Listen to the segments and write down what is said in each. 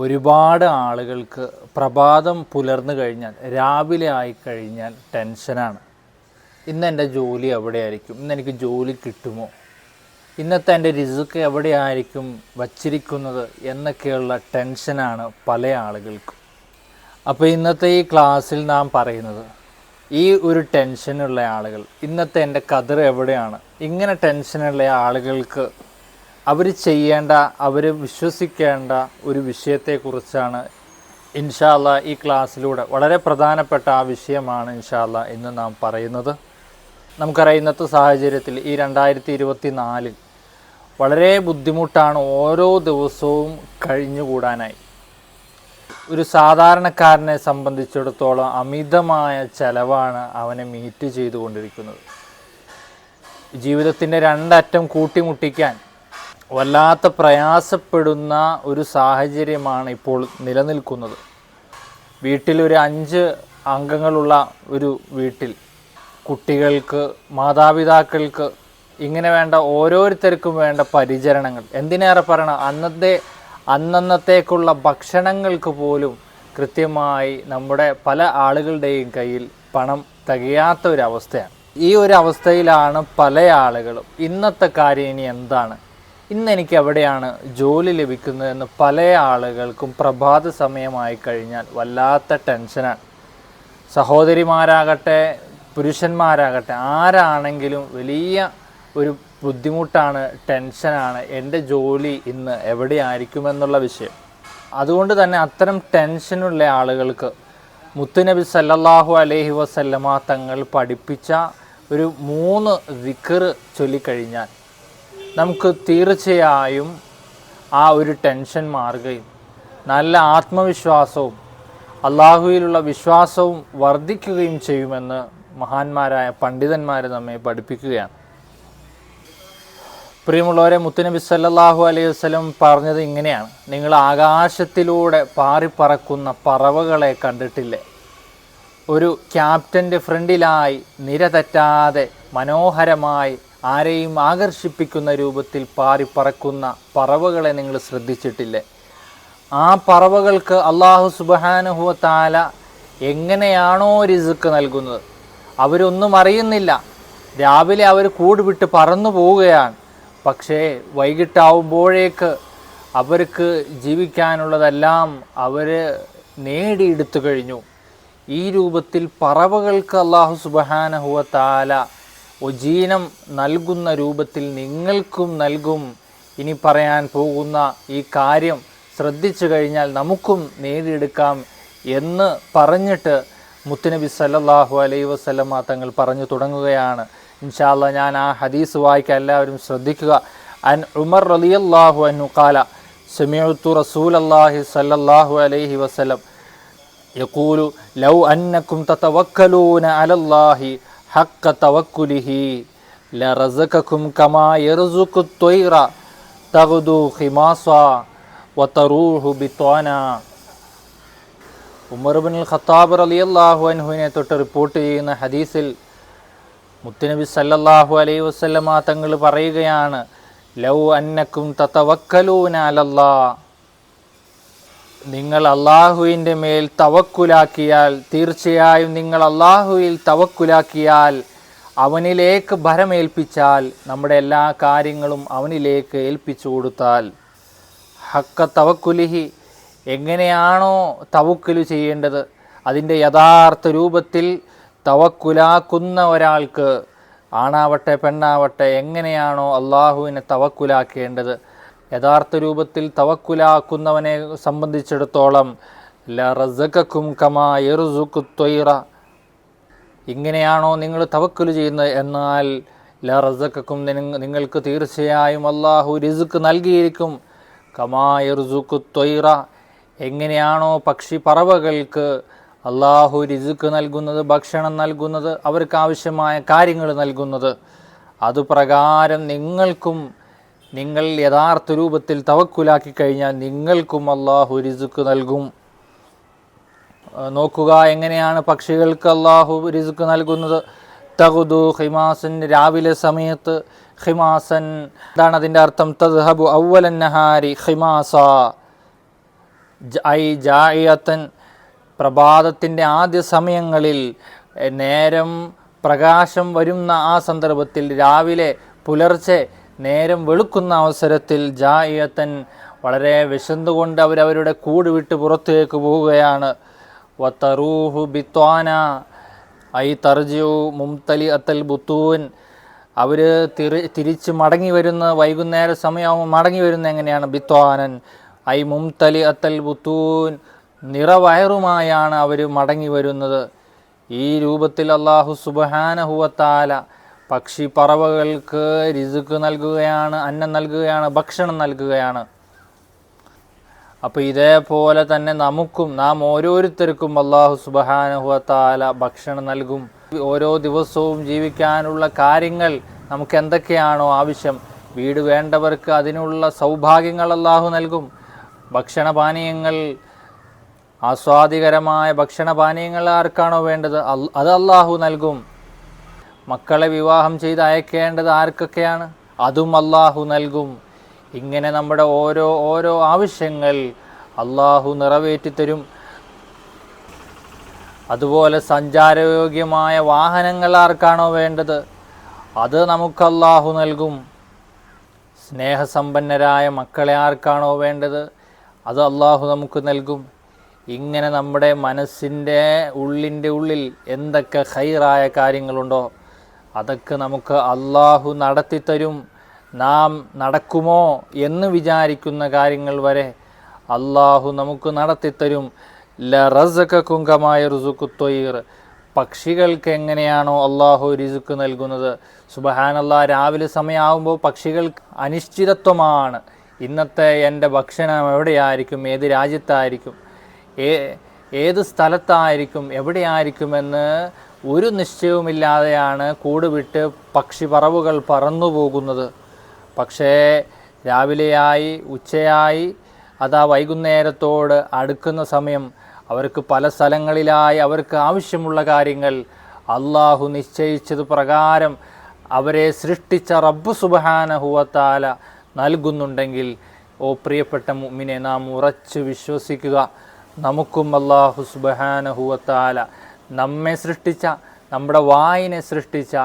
ഒരുപാട് ആളുകൾക്ക് പ്രഭാതം പുലർന്നു കഴിഞ്ഞാൽ രാവിലെ ആയി കഴിഞ്ഞാൽ ടെൻഷനാണ്. ഇന്ന് എന്റെ ജോലി എവിടെയായിരിക്കും? ഇന്ന് എനിക്ക് ജോലി കിട്ടുമോ? ഇന്നത്തെ എന്റെ റിസുക്ക് എവിടെയായിരിക്കും വച്ചിരിക്കുന്നത് എന്നൊക്കെയുള്ള ടെൻഷനാണ് പല ആളുകൾക്കും. അപ്പോൾ ഇന്നത്തെ ഈ ക്ലാസ്സിൽ നാം പറയുന്നത് ഈ ഒരു ടെൻഷനുള്ള ആളുകൾ ഇന്നത്തെ എന്റെ കതിർ എവിടെയാണ്? ഇങ്ങനെ ടെൻഷനുള്ള ആളുകൾക്ക് അവർ ചെയ്യേണ്ട അവർ വിശ്വസിക്കേണ്ട ഒരു വിഷയത്തെക്കുറിച്ചാണ് ഇൻഷാല്ല ഈ ക്ലാസ്സിലൂടെ വളരെ പ്രധാനപ്പെട്ട ആ വിഷയമാണ് ഇൻഷാല്ല ഇന്ന് നാം പറയുന്നത്. നമുക്കറിയാം ഇന്നത്തെ സാഹചര്യത്തിൽ ഈ രണ്ടായിരത്തി ഇരുപത്തി നാലിൽ വളരെ ബുദ്ധിമുട്ടാണ് ഓരോ ദിവസവും കഴിഞ്ഞുകൂടാനായി. ഒരു സാധാരണക്കാരനെ സംബന്ധിച്ചിടത്തോളം അമിതമായ ചെലവാണ് അവനെ മീറ്റ് ചെയ്തുകൊണ്ടിരിക്കുന്നത്. ജീവിതത്തിന്റെ രണ്ടറ്റം കൂട്ടിമുട്ടിക്കാൻ വല്ലാത്ത പ്രയാസപ്പെടുന്ന ഒരു സാഹചര്യമാണ് ഇപ്പോൾ നിലനിൽക്കുന്നത്. വീട്ടിൽ ഒരു അഞ്ച് അംഗങ്ങളുള്ള ഒരു വീട്ടിൽ കുട്ടികൾക്ക് മാതാപിതാക്കൾക്ക് ഇങ്ങനെ വേണ്ട ഓരോരുത്തർക്കും വേണ്ട പരിചരണങ്ങൾ. എന്തിനേറെ പറയണം? അന്നത്തെ അന്നന്നത്തേക്കുള്ള ഭക്ഷണങ്ങൾക്ക് പോലും കൃത്യമായി നമ്മുടെ പല ആളുകളുടെയും കയ്യിൽ പണം തികയാത്ത ഒരു അവസ്ഥയാണ്. ഈ ഒരു അവസ്ഥയിലാണ് പല ആളുകളും ഇന്നത്തെ കാര്യം ഇനി എന്താണ്? ഇന്ന് എനിക്ക് എവിടെയാണ് ജോലി ലഭിക്കുന്നതെന്ന് പല ആളുകൾക്കും പ്രഭാത സമയമായി കഴിഞ്ഞാൽ വല്ലാത്ത ടെൻഷനാണ്. സഹോദരിമാരാകട്ടെ പുരുഷന്മാരാകട്ടെ ആരാണെങ്കിലും വലിയ ഒരു ബുദ്ധിമുട്ടാണ് ടെൻഷനാണ് എന്റെ ജോലി ഇന്ന് എവിടെയായിരിക്കുമെന്നുള്ള വിഷയം. അതുകൊണ്ട് തന്നെ അത്തരം ടെൻഷനുള്ള ആളുകൾക്ക് മുത്തുനബി സല്ലല്ലാഹു അലൈഹി വസല്ലമ തങ്ങൾ പഠിപ്പിച്ച ഒരു മൂന്ന് വിക്കറ് ചൊല്ലിക്കഴിഞ്ഞാൽ നമുക്ക് തീർച്ചയായും ആ ഒരു ടെൻഷൻ മാറുകയും നല്ല ആത്മവിശ്വാസവും അള്ളാഹുവിലുള്ള വിശ്വാസവും വർദ്ധിക്കുകയും ചെയ്യുമെന്ന് മഹാന്മാരായ പണ്ഡിതന്മാർ നമ്മെ പഠിപ്പിക്കുകയാണ്. പ്രിയമുള്ളവരെ മുത്തുനബി സല്ലാഹു അലൈഹി വസ്ലം പറഞ്ഞത് ഇങ്ങനെയാണ്. നിങ്ങൾ ആകാശത്തിലൂടെ പാറിപ്പറക്കുന്ന പറവകളെ കണ്ടിട്ടില്ലേ? ഒരു ക്യാപ്റ്റന്റെ ഫ്രണ്ടിലായി നിര തെറ്റാതെ മനോഹരമായി ആരെയും ആകർഷിപ്പിക്കുന്ന രൂപത്തിൽ പാറിപ്പറക്കുന്ന പറവകളെ നിങ്ങൾ ശ്രദ്ധിച്ചിട്ടില്ലേ? ആ പറവകൾക്ക് അള്ളാഹു സുബഹാനുഹുവ താല എങ്ങനെയാണോ റിസുക്ക് നൽകുന്നത്? അവരൊന്നും അറിയുന്നില്ല. രാവിലെ അവർ കൂട് വിട്ട് പറന്നു പോവുകയാണ്. പക്ഷേ വൈകിട്ടാവുമ്പോഴേക്ക് അവർക്ക് ജീവിക്കാനുള്ളതെല്ലാം അവർ നേടിയെടുത്തു കഴിഞ്ഞു. ഈ രൂപത്തിൽ പറവകൾക്ക് അള്ളാഹു സുബഹാനഹുവ താല ഉജീനം നൽകുന്ന രൂപത്തിൽ നിങ്ങൾക്കും നൽകും ഇനി പറയാൻ പോകുന്ന ഈ കാര്യം ശ്രദ്ധിച്ചു കഴിഞ്ഞാൽ നമുക്കും നേടിയെടുക്കാം എന്ന് പറഞ്ഞിട്ട് മുത്തുനബി സല്ലല്ലാഹു അലൈഹി വസല്ലമ തങ്ങൾ പറഞ്ഞു തുടങ്ങുകയാണ് ഇൻഷാല്ല ഞാൻ ആ ഹദീസ് വായിക്കാൻ എല്ലാവരും ശ്രദ്ധിക്കുക അൻ ഉമർ റളിയല്ലാഹു അൻഹു ഖാല സമിഅ്തു റസൂലല്ലാഹി സല്ലല്ലാഹു അലൈഹി വസല്ലം يقول لو أنكم تتوكلون على الله ഹക്ക തവക്കുലിഹി ലറസക്കും കമായറുസുക്കു ത്വൈറ തകുതു ഹിമാസ വത്തറൂഹു ബിത്വാന. ഉമർബിൻ ഖത്താബ് അലി അള്ളാഹു അൻഹുവിനെ തൊട്ട് റിപ്പോർട്ട് ചെയ്യുന്ന ഹദീസിൽ മുത്തുനബി സല്ലല്ലാഹു അലൈഹി വസ്ലമ തങ്ങൾ പറയുകയാണ് ലൗ അന്നക്കും തത്തവക്കലൂന അലല്ലാ നിങ്ങൾ അള്ളാഹുവിന്റെ മേൽ തവക്കുലാക്കിയാൽ തീർച്ചയായും നിങ്ങൾ അള്ളാഹുവിൽ തവക്കുലാക്കിയാൽ അവനിലേക്ക് ഭരമേൽപ്പിച്ചാൽ നമ്മുടെ എല്ലാ കാര്യങ്ങളും അവനിലേക്ക് ഏൽപ്പിച്ചു കൊടുത്താൽ. ഹക്ക തവക്കുലിഹി എങ്ങനെയാണോ തവക്കുലു ചെയ്യേണ്ടത്? അതിന്റെ യഥാർത്ഥ രൂപത്തിൽ തവക്കുലാക്കുന്ന ഒരാൾക്ക് ആണാവട്ടെ പെണ്ണാവട്ടെ എങ്ങനെയാണോ അള്ളാഹുവിനെ തവക്കുലാക്കേണ്ടത്? യഥാർത്ഥ രൂപത്തിൽ തവക്കുലാക്കുന്നവനെ സംബന്ധിച്ചിടത്തോളം ലറസക്കും കമാ എറുസുക്കു ത്വയ്റ. ഇങ്ങനെയാണോ നിങ്ങൾ തവക്കുൽ ചെയ്യുന്നത്? എന്നാൽ ലറസക്കും നിങ്ങൾക്ക് തീർച്ചയായും അള്ളാഹു റിസുക്ക് നൽകിയിരിക്കും. കമാ എറുസുക്കു ത്വയ്റ. എങ്ങനെയാണോ പക്ഷി പറവകൾക്ക് അള്ളാഹു റിസുക്ക് നൽകുന്നത് ഭക്ഷണം നൽകുന്നത് അവർക്ക് ആവശ്യമായ കാര്യങ്ങൾ നൽകുന്നത്. അതുപ്രകാരം നിങ്ങൾക്കും നിങ്ങൾ യഥാർത്ഥ രൂപത്തിൽ തവക്കുലാക്കി കഴിഞ്ഞാൽ നിങ്ങൾക്കും അള്ളാഹു റിസുക്ക് നൽകും. നോക്കുക എങ്ങനെയാണ് പക്ഷികൾക്ക് അള്ളാഹു റിസുക്ക് നൽകുന്നത്? തകുതു ഹിമാസൻ രാവിലെ സമയത്ത് ഹിമാസൻ എന്താണ് അതിന്റെ അർത്ഥം? തദ്ഹബു ഔവലൻ നഹാരി ഹിമാസ ഐ ജായത്തൻ പ്രഭാതത്തിന്റെ ആദ്യ സമയങ്ങളിൽ നേരം പ്രകാശം വരുന്ന ആ സന്ദർഭത്തിൽ രാവിലെ പുലർച്ചെ നേരം വെളുക്കുന്ന അവസരത്തിൽ ജായത്തൻ വളരെ വിശന്നുകൊണ്ട് അവരവരുടെ കൂട് വിട്ട് പുറത്തേക്ക് പോവുകയാണ്. വത്തറൂഹു ബിത്വാന ഐ തർജു മുംതലി അത്തൽ ബുത്തൂൻ. അവർ തിരി തിരിച്ച് മടങ്ങി വരുന്ന വൈകുന്നേര സമയമാകുമ്പോൾ മടങ്ങി വരുന്ന എങ്ങനെയാണ്? ബിത്വാനൻ ഐ മുംതലി അത്തൽ ബുത്തൂൻ. നിറവയറുമായാണ് അവർ മടങ്ങി വരുന്നത്. ഈ രൂപത്തിൽ അള്ളാഹു സുബഹാനഹുവത്താല പക്ഷി പറവകൾക്ക് രിസുക്ക് നൽകുകയാണ് അന്നം നൽകുകയാണ് ഭക്ഷണം നൽകുകയാണ്. അപ്പോൾ ഇതേപോലെ തന്നെ നമുക്കും നാം ഓരോരുത്തർക്കും അള്ളാഹു സുബഹാനുഹത്താല ഭക്ഷണം നൽകും. ഓരോ ദിവസവും ജീവിക്കാനുള്ള കാര്യങ്ങൾ നമുക്ക് എന്തൊക്കെയാണോ ആവശ്യം വീട് വേണ്ടവർക്ക് അതിനുള്ള സൗഭാഗ്യങ്ങൾ അള്ളാഹു നൽകും. ഭക്ഷണപാനീയങ്ങൾ ആസ്വാദികരമായ ഭക്ഷണപാനീയങ്ങൾ ആർക്കാണോ വേണ്ടത്? അത് അള്ളാഹു നൽകും. മക്കളെ വിവാഹം ചെയ്ത് അയക്കേണ്ടത് ആർക്കൊക്കെയാണ്? അതും അള്ളാഹു നൽകും. ഇങ്ങനെ നമ്മുടെ ഓരോ ഓരോ ആവശ്യങ്ങൾ അള്ളാഹു നിറവേറ്റിത്തരും അതുപോലെ സഞ്ചാരയോഗ്യമായ വാഹനങ്ങൾ ആർക്കാണോ വേണ്ടത്? അത് നമുക്ക് അള്ളാഹു നൽകും. സ്നേഹസമ്പന്നരായ മക്കളെ ആർക്കാണോ വേണ്ടത്? അത് അള്ളാഹു നമുക്ക് നൽകും. ഇങ്ങനെ നമ്മുടെ മനസ്സിന്റെ ഉള്ളിന്റെ ഉള്ളിൽ എന്തൊക്കെ ഹൈറായ കാര്യങ്ങളുണ്ടോ? അതൊക്കെ നമുക്ക് അള്ളാഹു നടത്തിത്തരും. നാം നടക്കുമോ എന്ന് വിചാരിക്കുന്ന കാര്യങ്ങൾ വരെ അള്ളാഹു നമുക്ക് നടത്തിത്തരും. ല റസക കുങ്കമായ റുസുക്കുത്തൊയ്യർ പക്ഷികൾക്ക് എങ്ങനെയാണോ അള്ളാഹു രിസുക്ക് നൽകുന്നത്. സുബഹാനല്ലാ രാവിലെ സമയമാകുമ്പോൾ പക്ഷികൾ അനിശ്ചിതത്വമാണ്. ഇന്നത്തെ എന്റെ ഭക്ഷണം എവിടെയായിരിക്കും? ഏത് രാജ്യത്തായിരിക്കും? ഏത് സ്ഥലത്തായിരിക്കും? എവിടെയായിരിക്കുമെന്ന് ഒരു നിശ്ചയവുമില്ലാതെയാണ് കൂട് വിട്ട് പക്ഷി പറവുകൾ പറന്നു പോകുന്നത്. പക്ഷേ രാവിലെയായി ഉച്ചയായി അതാ വൈകുന്നേരത്തോട് അടുക്കുന്ന സമയം അവർക്ക് പല സ്ഥലങ്ങളിലായി അവർക്ക് ആവശ്യമുള്ള കാര്യങ്ങൾ അള്ളാഹു നിശ്ചയിച്ചത് പ്രകാരം അവരെ സൃഷ്ടിച്ച റബ്ബു സുബഹാനഹുവത്താല നൽകുന്നുണ്ടെങ്കിൽ ഓ പ്രിയപ്പെട്ട മുമ്മിനെ നാം ഉറച്ചു വിശ്വസിക്കുക. നമുക്കും അള്ളാഹു സുബഹാനഹുവത്താല നമ്മെ സൃഷ്ടിച്ച നമ്മുടെ വായിനെ സൃഷ്ടിച്ച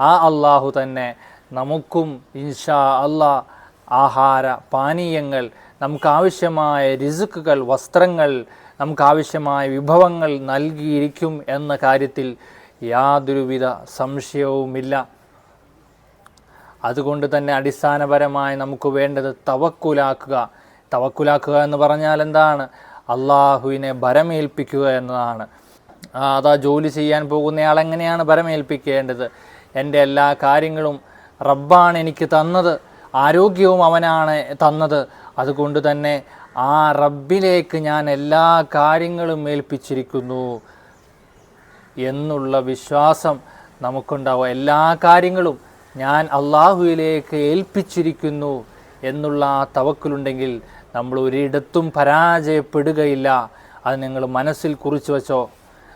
ആ അള്ളാഹു തന്നെ നമുക്കും ഇൻഷാ അള്ളാ ആഹാര പാനീയങ്ങൾ നമുക്കാവശ്യമായ രിസുക്കുകൾ വസ്ത്രങ്ങൾ നമുക്കാവശ്യമായ വിഭവങ്ങൾ നൽകിയിരിക്കും എന്ന കാര്യത്തിൽ യാതൊരുവിധ സംശയവുമില്ല. അതുകൊണ്ട് തന്നെ അടിസ്ഥാനപരമായി നമുക്ക് വേണ്ടത് തവക്കുലാക്കുക. തവക്കുലാക്കുക എന്ന് പറഞ്ഞാൽ എന്താണ്? അള്ളാഹുവിനെ ഭരമേൽപ്പിക്കുക എന്നതാണ്. അതാ ജോലി ചെയ്യാൻ പോകുന്നയാൾ എങ്ങനെയാണ് ഭരമേൽപ്പിക്കേണ്ടത്? എന്റെ എല്ലാ കാര്യങ്ങളും റബ്ബാണ് എനിക്ക് തന്നത് ആരോഗ്യവും അവനാണ് തന്നത്. അതുകൊണ്ട് തന്നെ ആ റബ്ബിലേക്ക് ഞാൻ എല്ലാ കാര്യങ്ങളും ഏൽപ്പിച്ചിരിക്കുന്നു എന്നുള്ള വിശ്വാസം നമുക്കുണ്ടാവുക എല്ലാ കാര്യങ്ങളും ഞാൻ അള്ളാഹുവിലേക്ക് ഏൽപ്പിച്ചിരിക്കുന്നു എന്നുള്ള ആ തവക്കിലുണ്ടെങ്കിൽ നമ്മൾ ഒരിടത്തും പരാജയപ്പെടുകയില്ല. അത് നിങ്ങൾ മനസ്സിൽ കുറിച്ചു വെച്ചോ.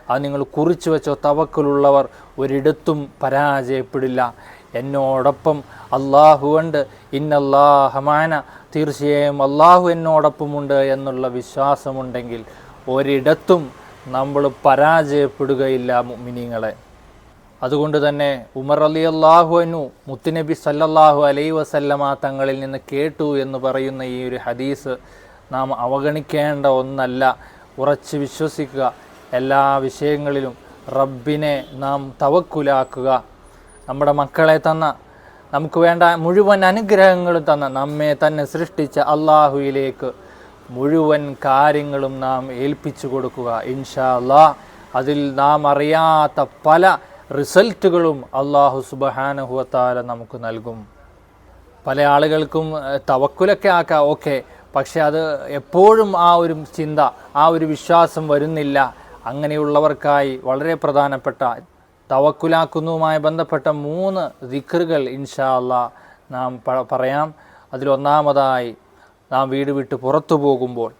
അത് നിങ്ങൾ കുറിച്ചു വെച്ചോ തവക്കലുള്ളവർ ഒരിടത്തും പരാജയപ്പെടില്ല. എന്നോടൊപ്പം അള്ളാഹു ഉണ്ട്. ഇന്നല്ലാഹമാന തീർച്ചയായും അള്ളാഹു എന്നോടൊപ്പമുണ്ട് എന്നുള്ള വിശ്വാസമുണ്ടെങ്കിൽ ഒരിടത്തും നമ്മൾ പരാജയപ്പെടുകയില്ല മിനിങ്ങളെ അതുകൊണ്ട് തന്നെ ഉമർ അലി അള്ളാഹു അനു മുത്തുനബി സല്ലല്ലാഹു അലൈ വസല്ലമ തങ്ങളിൽ നിന്ന് കേട്ടു എന്ന് പറയുന്ന ഈ ഒരു ഹദീസ് നാം അവഗണിക്കേണ്ട ഒന്നല്ല. ഉറച്ച് വിശ്വസിക്കുക. എല്ലാ വിഷയങ്ങളിലും റബ്ബിനെ നാം തവക്കുലാക്കുക. നമ്മുടെ മക്കളെ തന്ന നമുക്ക് വേണ്ട മുഴുവൻ അനുഗ്രഹങ്ങളും തന്ന നമ്മെ തന്നെ സൃഷ്ടിച്ച അള്ളാഹുയിലേക്ക് മുഴുവൻ കാര്യങ്ങളും നാം ഏൽപ്പിച്ചു കൊടുക്കുക. ഇൻഷാ അല്ലാ അതിൽ നാം അറിയാത്ത പല റിസൾട്ടുകളും അള്ളാഹു സുബഹാനഹുവത്താല നമുക്ക് നൽകും. പല ആളുകൾക്കും തവക്കുലൊക്കെ ആക്കാം ഓക്കെ. പക്ഷെ അത് എപ്പോഴും ആ ഒരു ചിന്ത ആ ഒരു വിശ്വാസം വരുന്നില്ല. അങ്ങനെയുള്ളവർക്കായി വളരെ പ്രധാനപ്പെട്ട തവക്കുലാക്കുന്നതുമായി ബന്ധപ്പെട്ട മൂന്ന് ദിക്കറുകൾ ഇൻഷാ അല്ലാ നാം പറയാം. അതിലൊന്നാമതായി നാം വീട് വിട്ട് പുറത്തു പോകുമ്പോൾ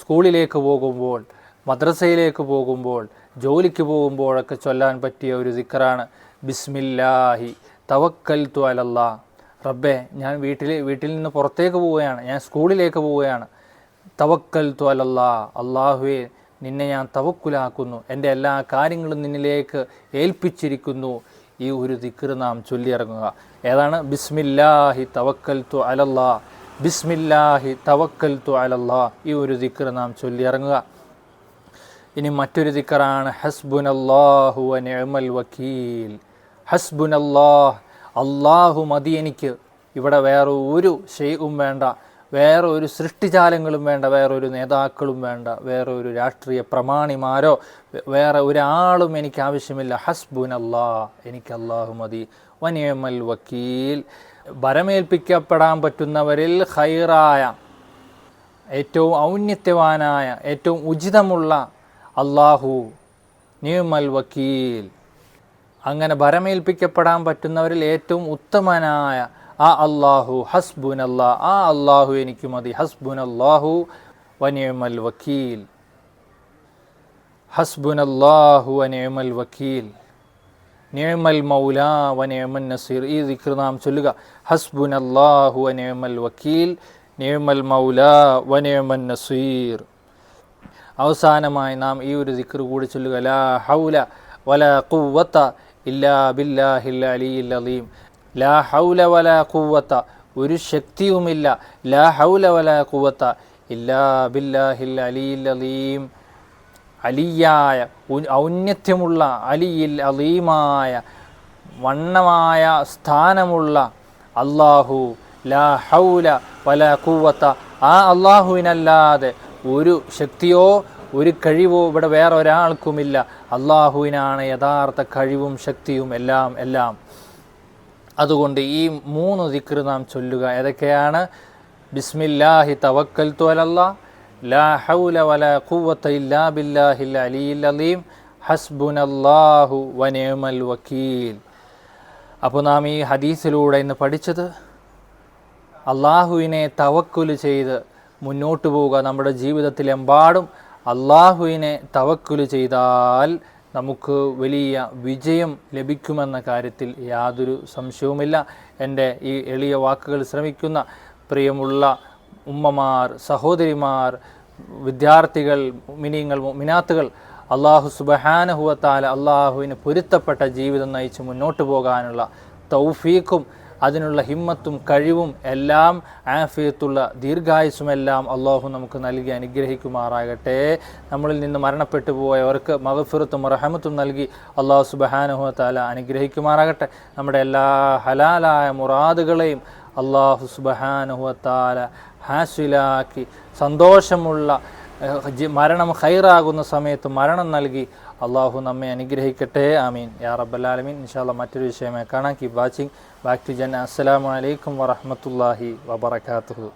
സ്കൂളിലേക്ക് പോകുമ്പോൾ മദ്രസയിലേക്ക് പോകുമ്പോൾ ജോലിക്ക് പോകുമ്പോഴൊക്കെ ചൊല്ലാൻ പറ്റിയ ഒരു ദിക്കറാണ് ബിസ്മില്ലാഹി തവക്കൽ തു റബ്ബെ ഞാൻ വീട്ടിൽ വീട്ടിൽ നിന്ന് പുറത്തേക്ക് പോവുകയാണ് ഞാൻ സ്കൂളിലേക്ക് പോവുകയാണ്. തവക്കൽ തു അലല്ലാ അള്ളാഹുവെ നിന്നെ ഞാൻ തവക്കുലാക്കുന്നു. എന്റെ എല്ലാ കാര്യങ്ങളും നിന്നിലേക്ക് ഏൽപ്പിച്ചിരിക്കുന്നു. ഈ ഒരു ദിക്ർ നാം ചൊല്ലിയിറങ്ങുക. ഏതാണ്? ബിസ്മില്ലാഹി തവക്കൽ തു അലല്ലാ. ബിസ്മില്ലാഹി തവക്കൽ തു അലല്ലാ. ഈ ഒരു ദിക്ർ നാം ചൊല്ലിയിറങ്ങുക. ഇനി മറ്റൊരു ദിക്കറാണ് ഹസ്ബുൻ അള്ളാഹു നിഅമൽ വക്കീൽ. ഹസ്ബുൻ അള്ളാഹ് അള്ളാഹു മതി എനിക്ക്. ഇവിടെ വേറെ ഒരു ഷെയ്ഖും വേണ്ട. വേറെ ഒരു സൃഷ്ടിജാലങ്ങളും വേണ്ട വേറെ ഒരു നേതാക്കളും വേണ്ട വേറെ ഒരു രാഷ്ട്രീയ പ്രമാണിമാരോ വേറെ ഒരാളും എനിക്ക് ആവശ്യമില്ല. ഹസ്ബുൻ അല്ലാ എനിക്ക് അള്ളാഹു മതി. വനിയമൽ വക്കീൽ. വരമേൽപ്പിക്കപ്പെടാൻ പറ്റുന്നവരിൽ ഹൈറായ ഏറ്റവും ഔന്നത്യവാനായ ഏറ്റവും ഉചിതമുള്ള അള്ളാഹു നിയമൽ വക്കീൽ. അങ്ങനെ ഭരമേൽപ്പിക്കപ്പെടാൻ പറ്റുന്നവരിൽ ഏറ്റവും ഉത്തമനായ ആ അള്ളാഹു ഹസ്ബുൻ ആ അള്ളാഹു എനിക്ക് മതി. ഹസ്ബുൻ വനിയമൽ വക്കീൽ. ഹസ്ബുൻ വനിയമൽ വക്കീൽ. നിയമൽ മൗല വനിയമൻ നസീർ. ഈ ദിക്ർ നാം ചൊല്ലുക. ഹസ്ബുൻ വനിയമൽ വക്കീൽ. നിയമൽ മൗല വനിയമൻ നസീർ. അവസാനമായി നാം ഈ ഒരു ദിക്ർ കൂടി ചൊല്ലുക. ലാ ഹൗല വല കുവത്ത ഇല്ലാ ബില്ലാഹിൽ അലിയിൽ അലീം ലാ ഹൗല വല കൂവത്ത ഒരു ശക്തിയുമില്ല. ലാ ഹൗല വല കൂവത്ത ഇല്ലാ ബില്ലാഹിൽ അലിയിൽ അലീം. അലിയായ ഔന്നത്യമുള്ള അലിയിൽ അലീമായ വണ്ണമായ സ്ഥാനമുള്ള അള്ളാഹു ലാ ഹൗല വല കൂവത്ത ആ അള്ളാഹുവിനല്ലാതെ ഒരു ശക്തിയോ ഒരു കഴിവോ ഇവിടെ വേറെ ഒരാൾക്കുമില്ല അള്ളാഹുവിനാണ് യഥാർത്ഥ കഴിവും ശക്തിയും എല്ലാം എല്ലാം. അതുകൊണ്ട് ഈ മൂന്ന് ദിക്ർ നാം ചൊല്ലുക. ഏതൊക്കെയാണ്? ബിസ്മില്ലാഹി തവക്കൽ അലല്ലാ ലാ ഹൗല ഇല്ലാ ബില്ലാഹിൽ അലീം ഹസ്ബുനല്ലാഹു വനിയമൽ വക്കീൽ. അപ്പോൾ നാം ഈ ഹദീസിലൂടെ ഇന്ന് പഠിച്ചത് അള്ളാഹുവിനെ തവക്കുൽ ചെയ്ത് മുന്നോട്ട് പോവുക. നമ്മുടെ ജീവിതത്തിലെമ്പാടും അള്ളാഹുവിനെ തവക്കുൽ ചെയ്താൽ നമുക്ക് വലിയ വിജയം ലഭിക്കുമെന്ന കാര്യത്തിൽ യാതൊരു സംശയവുമില്ല. എന്റെ ഈ എളിയ വാക്കുകൾ ശ്രമിക്കുന്ന പ്രിയമുള്ള ഉമ്മമാർ സഹോദരിമാർ വിദ്യാർത്ഥികൾ മിനിങ്ങൾ മിനാത്തുകൾ അള്ളാഹു സുബഹാനഹുവത്താല അള്ളാഹുവിന് പൊരുത്തപ്പെട്ട ജീവിതം നയിച്ച് മുന്നോട്ട് പോകാനുള്ള തൗഫീഖും അതിനുള്ള ഹിമ്മത്തും കഴിവും എല്ലാം ആഫിയത്തുള്ള ദീർഘായുസുമെല്ലാം അള്ളാഹു നമുക്ക് നൽകി അനുഗ്രഹിക്കുമാറാകട്ടെ. നമ്മളിൽ നിന്ന് മരണപ്പെട്ടു പോയവർക്ക് മകഫിറത്തും റഹമത്തും നൽകി അള്ളാഹു സുബഹാനുഹു താല അനുഗ്രഹിക്കുമാറാകട്ടെ. നമ്മുടെ എല്ലാ ഹലാലായ മുറാദുകളെയും അള്ളാഹു സുബഹാനുഹു താല ഹാസിലാക്കി സന്തോഷമുള്ള മരണം ഹൈറാകുന്ന സമയത്ത് മരണം നൽകി അള്ളാഹു നമ്മെ അനുഗ്രഹിക്കട്ടെ. ആമീൻ. യാ റബ്ബലാലമീൻ ഇൻഷാല്ല മറ്റൊരു വിഷയമായി കാണാം. കീപ് വാച്ചിങ് ബാക്ക് ടു ജൻ അസ്സലാമു അലൈക്കും വറഹമത്തല്ലാഹി വബർക്കാത്തുഹു